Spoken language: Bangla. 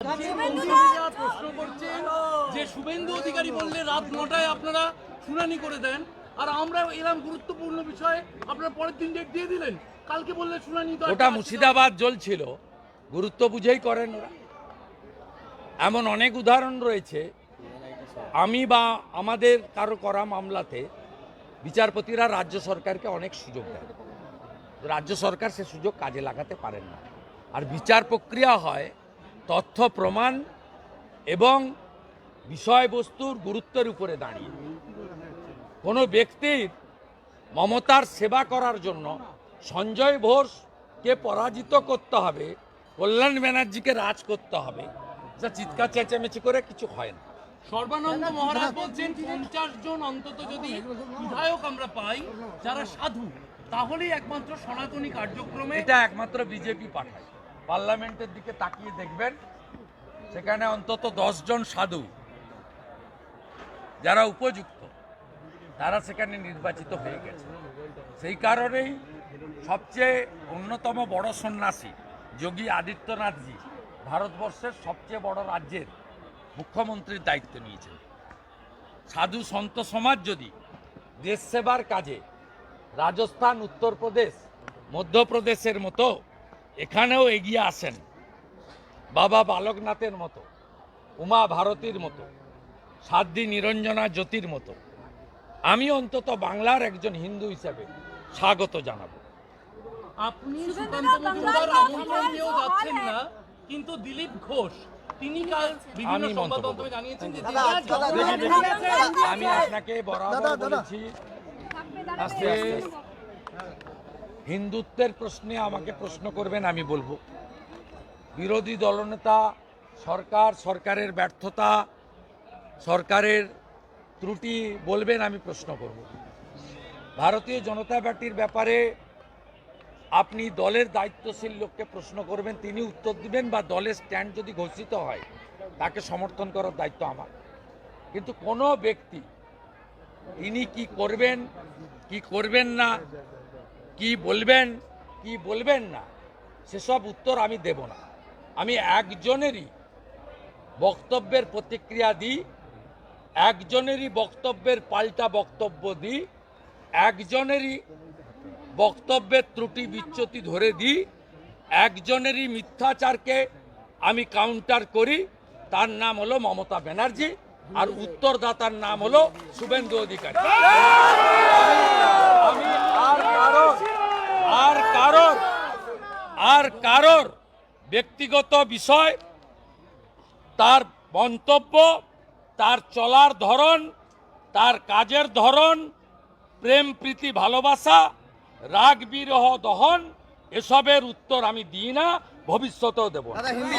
মন্ত্রীরা প্রশ্ন করছেন যে শুভেন্দু অধিকারী বললে রাত নটায় আপনারা শুনানি করে দেন। আর আমরা এরকম গুরুত্বপূর্ণ বিষয়ে আপনারা পরের দিন ডেট দিয়ে দিলেন। কালকে বললে শুনানি ওটা মুর্শিদাবাদ জ্বলছিল। গুরুত্ব বুঝেই করেন ওরা। এমন অনেক উদাহরণ রয়েছে। আমি বা আমাদের কারও করা মামলাতে বিচারপতিরা রাজ্য সরকারকে অনেক সুযোগ দেয় রাজ্য সরকার সে সুযোগ কাজে লাগাতে পারেন না। আর বিচার প্রক্রিয়া হয় তথ্য প্রমাণ এবং বিষয়বস্তুর গুরুত্বের উপরে দাঁড়িয়ে। কোনো ব্যক্তির মমতার সেবা করার জন্য সঞ্জয় ঘোষকে পরাজিত করতে হবে কল্যাণ ব্যানার্জিকে রাজ করতে হবে যা চিৎকার চেঁচামেচি করে কিছু হয় না। সর্বানন্দ মহারাজ বলছেন পঞ্চাশ জন অন্তত যদি বিধায়ক আমরা পাই যারা সাধু তাহলেই একমাত্র সনাতনী কার্যক্রমে এটা একমাত্র বিজেপি পাঠায়। পার্লামেন্টের দিকে তাকিয়ে দেখবেন, সেখানে অন্তত জন সাধু, যারা উপযুক্ত, তারা সেখানে নির্বাচিত হয়ে গেছে। সেই কারণেই সবচেয়ে অন্যতম বড় সন্ন্যাসী যোগী আদিত্যনাথজি ভারতবর্ষের সবচেয়ে বড় রাজ্যের মুখ্যমন্ত্রীর দায়িত্ব নিয়েছেন। সাধু সন্ত সমাজ যদি দেশ সেবার কাজে রাজস্থান, উত্তরপ্রদেশ, মধ্যপ্রদেশের মতো এখানেও এগিয়ে আসেন বাবা বালকনাথের মতো উমা ভারতীর মতো সাধ্বী নিরঞ্জনা জ্যোতির মতো। আমি অন্তত বাংলার একজন হিন্দু হিসেবে স্বাগত জানাব। আপনি সুকান্ত মজুমদার আমন্ত্রণ দিয়েও যাচ্ছেন না কিন্তু দিলীপ ঘোষ তিনি কাল বিভিন্ন আমি সংবাদ মাধ্যমে জানিয়েছেন যে আপনাকে বরাবর বলেছি হিন্দুত্বের প্রশ্নে আমাকে প্রশ্ন করবেন, আমি বলব। বিরোধী দলনেতা, সরকার, সরকারের ব্যর্থতা, সরকারের ত্রুটি বলবেন, আমি প্রশ্ন করব। ভারতীয় জনতা পার্টির ব্যাপারে আপনি দলের দায়িত্বশীল লোককে প্রশ্ন করবেন, তিনি উত্তর দিবেন বা দলের স্ট্যান্ড যদি ঘোষিত হয়, তাকে সমর্থন করার দায়িত্ব আমার। কিন্তু কোনো ব্যক্তি, তিনি কি করবেন কি করবেন না কি বলবেন কি বলবেন না, সেসব উত্তর আমি দেব না। আমি একজনেরই বক্তব্যের প্রতিক্রিয়া দিই, একজনেরই বক্তব্যের পাল্টা বক্তব্য দিই, একজনেরই বক্তব্যের ত্রুটি বিচ্যুতি ধরে দিই, একজনেরই মিথ্যাচারকে আমি কাউন্টার করি। তার নাম হলো মমতা ব্যানার্জি আর উত্তরদাতার নাম হলো শুভেন্দু অধিকারী। আর কারোর আর কারোর ব্যক্তিগত বিষয়, তার মন্তব্য, তার চলার ধরন, তার কাজের ধরন, প্রেম, প্রীতি, ভালোবাসা, রাগ, বিরহ, দহন, এসবের উত্তর আমি দিই না, ভবিষ্যতেও দেব